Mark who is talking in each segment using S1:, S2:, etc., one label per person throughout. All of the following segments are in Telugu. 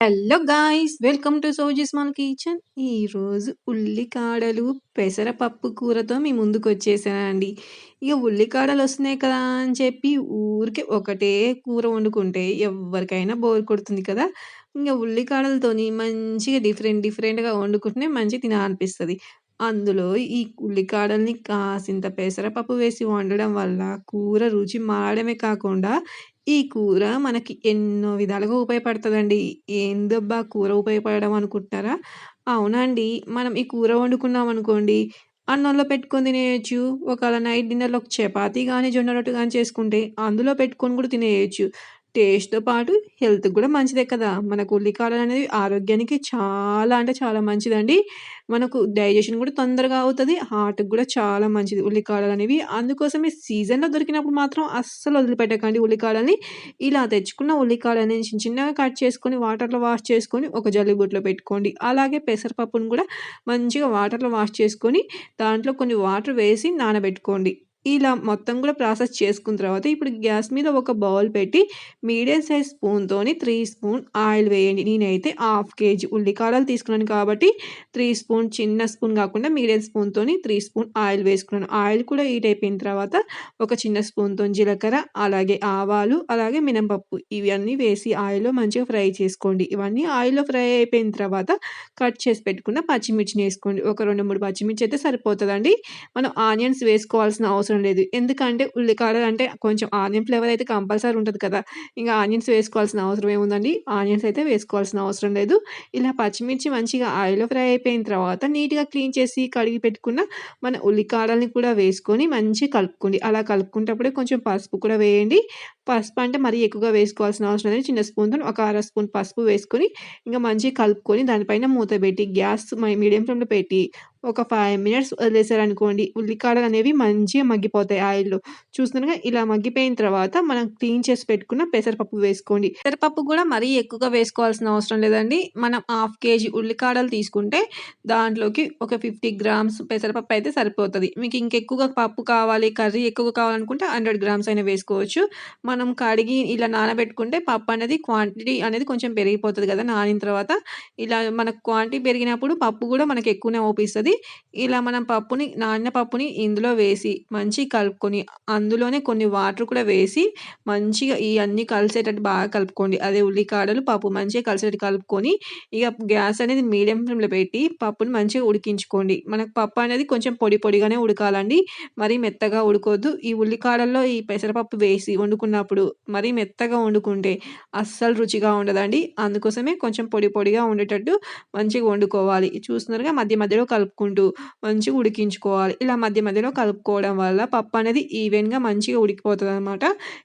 S1: హలో గాయ్స్ వెల్కమ్ టు సోజిస్ మన కిచెన్. ఈరోజు ఉల్లికాడలు పెసరపప్పు కూరతో మీ ముందుకు వచ్చేసానండి. ఇక ఉల్లికాడలు వస్తున్నాయి కదా అని చెప్పి ఊరికే ఒకటే కూర వండుకుంటే ఎవరికైనా బోర్ కొడుతుంది కదా. ఇంకా ఉల్లికాడలతోని మంచిగా డిఫరెంట్ డిఫరెంట్గా వండుకుంటే మంచిగా తినాలనిపిస్తుంది. అందులో ఈ ఉల్లికాడల్ని కాసింత పెసరపప్పు వేసి వండడం వల్ల కూర రుచి మారడమే కాకుండా ఈ కూర మనకి ఎన్నో విధాలుగా ఉపయోగపడుతుందండి ఏందబ్బా కూర ఉపయోగపడడం అనుకుంటున్నారా? అవునండి. మనం ఈ కూర వండుకున్నామనుకోండి, అన్నంలో పెట్టుకొని తినేయొచ్చు. ఒకవేళ నైట్ డిన్నర్‌లో చపాతీ కానీ జొన్న రొట్టె కానీ చేసుకుంటే అందులో పెట్టుకొని కూడా తినేయొచ్చు. టేస్ట్‌తో పాటు హెల్త్‌కి కూడా మంచిదే కదా! మనకు ఉల్లికాడలనేవి ఆరోగ్యానికి చాలా అంటే చాలా మంచిదండి. మనకు డైజెషన్ కూడా తొందరగా అవుతుంది హార్ట్‌కి కూడా చాలా మంచిది ఉల్లికాడలనేవి. అందుకోసమే సీజన్‌లో దొరికినప్పుడు మాత్రం అస్సలు వదిలిపెట్టకండి ఉల్లికాడల్ని. ఇలా తెచ్చుకున్న ఉల్లికాడలని చిన్న చిన్నగా కట్ చేసుకొని, వాటర్‌లో వాష్ చేసుకొని, ఒక జల్లిబుట్టలో పెట్టుకోండి. అలాగే పెసరపప్పును కూడా మంచిగా వాటర్‌లో వాష్ చేసుకొని, దాంట్లో కొన్ని వాటర్ వేసి నానబెట్టుకోండి. ఇలా మొత్తం కూడా ప్రాసెస్ చేసుకున్న తర్వాత ఇప్పుడు గ్యాస్ మీద ఒక బౌల్ పెట్టి మీడియం సైజ్ స్పూన్‌తోని త్రీ స్పూన్ ఆయిల్ వేయండి. నేనైతే హాఫ్ కేజీ ఉల్లికాడలు తీసుకున్నాను కాబట్టి త్రీ స్పూన్ చిన్న స్పూన్ కాకుండా మీడియం స్పూన్‌తోని త్రీ స్పూన్ ఆయిల్ వేసుకున్నాను. ఆయిల్ కూడా హీట్ అయిపోయిన తర్వాత ఒక చిన్న స్పూన్తో జీలకర్ర, అలాగే ఆవాలు, అలాగే మినపప్పు ఇవన్నీ వేసి ఆయిల్‌లో మంచిగా ఫ్రై చేసుకోండి. ఇవన్నీ ఆయిల్‌లో ఫ్రై అయిపోయిన తర్వాత కట్ చేసి పెట్టుకున్న పచ్చిమిర్చిని వేసుకోండి. ఒక 2, 3 పచ్చిమిర్చి అయితే సరిపోతుందండి మనం ఆనియన్స్ వేసుకోవాల్సిన అవసరం అవసరం లేదు. ఎందుకంటే ఉల్లికాడలు అంటే కొంచెం ఆనియన్ ఫ్లేవర్ అయితే కంపల్సరీ ఉంటుంది కదా! ఇంకా ఆనియన్స్ వేసుకోవాల్సిన అవసరం ఏముందండి? ఆనియన్స్ అయితే వేసుకోవాల్సిన అవసరం లేదు. ఇలా పచ్చిమిర్చి మంచిగా ఆయిల్‌లో ఫ్రై అయిపోయిన తర్వాత నీట్‌గా క్లీన్ చేసి కడిగి పెట్టుకున్న మన ఉల్లికాడల్ని కూడా వేసుకొని మంచిగా కలుపుకోండి. అలా కలుపుకునేటప్పుడే కొంచెం పసుపు కూడా వేయండి. పసుపు అంటే మరీ ఎక్కువగా వేసుకోవాల్సిన అవసరం లేదు. చిన్న స్పూన్తో ఒక అర స్పూన్ పసుపు వేసుకొని ఇంకా మంచిగా కలుపుకొని దానిపైన మూత పెట్టి గ్యాస్ మీడియం ఫ్లేమ్‌లో పెట్టి ఒక ఫైవ్ మినిట్స్ వదిలేసారనుకోండి ఉల్లికాడలనేవి మంచిగా మగ్గిపోతాయి ఆయిల్‌లో. చూస్తున్నారుగా ఇలా మగ్గిపోయిన తర్వాత మనం క్లీన్ చేసి పెట్టుకున్న పెసరపప్పు వేసుకోండి. పెసరపప్పు కూడా మరీ ఎక్కువగా వేసుకోవాల్సిన అవసరం లేదండి. మనం హాఫ్ కేజీ ఉల్లికాడలు తీసుకుంటే దాంట్లోకి ఒక 50 గ్రామ్స్ పెసరపప్పు అయితే సరిపోతుంది మీకు ఇంకెక్కువగా పప్పు కావాలి, కర్రీ ఎక్కువగా కావాలనుకుంటే 100 గ్రామ్స్ అయినా వేసుకోవచ్చు. మనం కడిగి ఇలా నానబెట్టుకుంటే పప్పు అనేది క్వాంటిటీ అనేది కొంచెం పెరిగిపోతుంది కదా! నానిన తర్వాత ఇలా మనకు క్వాంటిటీ పెరిగినప్పుడు పప్పు కూడా మనకు ఎక్కువనే ఓపిస్తుంది ఉంటుంది ఇలా మనం పప్పుని నానిన పప్పుని ఇందులో వేసి మంచిగా కలుపుకొని అందులోనే కొన్ని వాటర్ కూడా వేసి మంచిగా ఇయన్నీ కలిసేటట్టు బాగా కలుపుకోండి. అదే ఉల్లికాడలు, పప్పు మంచిగా కలిసేటట్టు కలుపుకొని ఇక గ్యాస్ అనేది మీడియం ఫ్లేమ్‌లో పెట్టి పప్పుని మంచిగా ఉడికించుకోండి. మనకు పప్పు అనేది కొంచెం పొడి పొడిగానే ఉడకాలండి. మరీ మెత్తగా ఉడకొద్దు. ఈ ఉల్లికాడల్లో ఈ పెసరపప్పు వేసి వండుకున్నప్పుడు మరీ మెత్తగా వండుకుంటే అస్సలు రుచిగా ఉండదండి. అందుకోసమే కొంచెం పొడి పొడిగా ఉండేటట్టు మంచిగా వండుకోవాలి. చూస్తున్నారుగా మధ్య మధ్యలో కలుపుకుంటూ మంచిగా ఉడికించుకోవాలి. ఇలా మధ్య మధ్యలో కలుపుకోవడం వల్ల పప్పు అనేది ఈవెన్‌గా మంచిగా ఉడికిపోతుంది అనమాట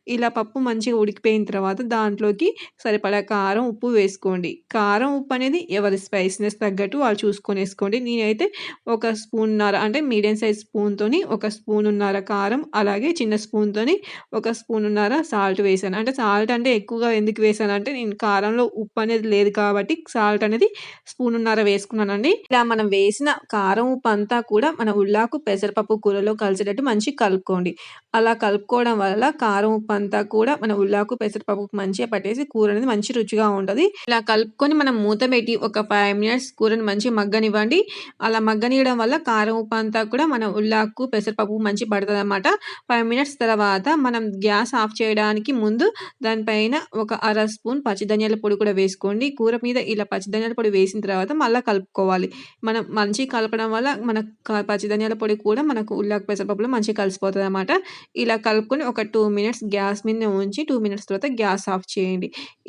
S1: ఇలా పప్పు మంచిగా ఉడికిపోయిన తర్వాత దాంట్లోకి సరిపడా కారం, ఉప్పు వేసుకోండి. కారం, ఉప్పు అనేది ఎవరి స్పైసీనెస్ తగ్గట్టు వాళ్ళు చూసుకొని వేసుకోండి నేనైతే ఒక స్పూన్నర అంటే మీడియం సైజ్ స్పూన్‌తోని ఒక స్పూన్ ఉన్నర కారం, అలాగే చిన్న స్పూన్‌తోని ఒక స్పూన్ ఉన్నర సాల్ట్ వేశాను. అంటే సాల్ట్ అంటే ఎక్కువగా ఎందుకు వేశానంటే నేను కారంలో ఉప్పు అనేది లేదు కాబట్టి సాల్ట్ అనేది స్పూన్ ఉన్నర వేసుకున్నానండి. ఇలా మనం వేసిన కారం, ఉప్పు అంతా కూడా మన ఉల్లాకు, పెసరపప్పు కూరలో కలిసేటట్టు మంచిగా కలుపుకోండి. అలా కలుపుకోవడం వల్ల కారం, ఉప్పు అంతా కూడా మన ఉల్లాకు, పెసరపప్పుకు మంచిగా పట్టేసి కూర అనేది మంచి రుచిగా ఉంటుంది ఇలా కలుపుకొని మనం మూత పెట్టి ఒక ఫైవ్ మినిట్స్ కూరని మంచి మగ్గనివ్వండి. అలా మగ్గనియడం వల్ల కారం, ఉప్పు అంతా కూడా మన ఉల్లాకు, పెసరపప్పుకు మంచిగా పడతదనమాట. 5 మినిట్స్ తర్వాత మనం గ్యాస్ ఆఫ్ చేయడానికి ముందు దానిపైన ఒక అర స్పూన్ పచ్చి ధనియాల పొడి కూడా వేసుకోండి. కూర మీద ఇలా పచ్చి ధనియాల పొడి వేసిన తర్వాత మళ్ళీ కలుపుకోవాలి. మనం మంచిగా కలపడం వల్ల మన పచ్చి ధనియాల పొడి కూడా మనకు ఉల్లాకు, పెసరపప్పులో మంచిగా కలిసిపోతదనమాట. ఇలా కలుపుకొని ఒక టూ మినిట్స్ గ్యాస్ మీద ఉంచి టూ మినిట్స్ తర్వాత గ్యాస్ ఆఫ్ చేయండి.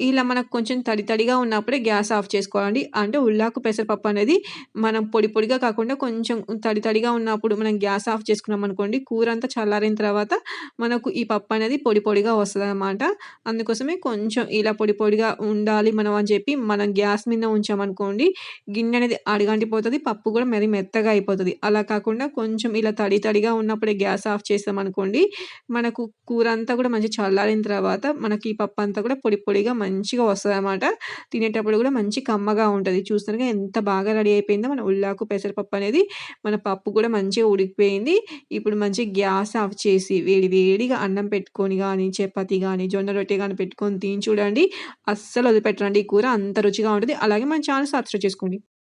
S1: ఇలా మనకు కొంచెం తడి తడిగా ఉన్నప్పుడే గ్యాస్ ఆఫ్ చేసుకోవాలండి. అంటే ఉల్లాకు, పెసరపప్పు అనేది మనం పొడి పొడిగా కాకుండా కొంచెం తడి తడిగా ఉన్నప్పుడు మనం గ్యాస్ ఆఫ్ చేసుకున్నాం అనుకోండి కూర అంతా చల్లారిన తర్వాత మనకు ఈ పప్పు అనేది పొడి పొడిగా అనమాట అందుకోసమే కొంచెం ఇలా పొడి పొడిగా ఉండాలి మనం అని చెప్పి మనం గ్యాస్ మీద ఉంచామనుకోండి గిన్నె అనేది అడుగంటిపోతది. పప్పు కూడా మరి మెత్తగా అయిపోతుంది అలా కాకుండా కొంచెం ఇలా తడి తడిగా ఉన్నప్పుడే గ్యాస్ ఆఫ్ చేసామనుకోండి, మనకు కూర అంతా కూడా మంచిగా చల్లారిన తర్వాత మనకి ఈ అంతా కూడా పొడి పొడిగా మంచిగా వస్తదనమాట. తినేటప్పుడు కూడా మంచి కమ్మగా ఉంటుంది చూస్తున్నారుగా ఎంత బాగా రెడీ అయిపోయిందో మన ఉల్లాకు పెసరపప్పు అనేది. మన పప్పు కూడా మంచిగా ఉడికిపోయింది. ఇప్పుడు మంచిగా గ్యాస్ ఆఫ్ చేసి వేడి వేడిగా అన్నం పెట్టుకొని కానీ చపాతి కానీ జొన్న రొట్టె కానీ పెట్టుకొని తిని చూడండి. అస్సలు వదిలిపెట్టండి ఈ కూర అంత రుచిగా ఉంటుంది అలాగే మన ఛానల్ సబ్స్క్రైబ్ చేసుకోండి.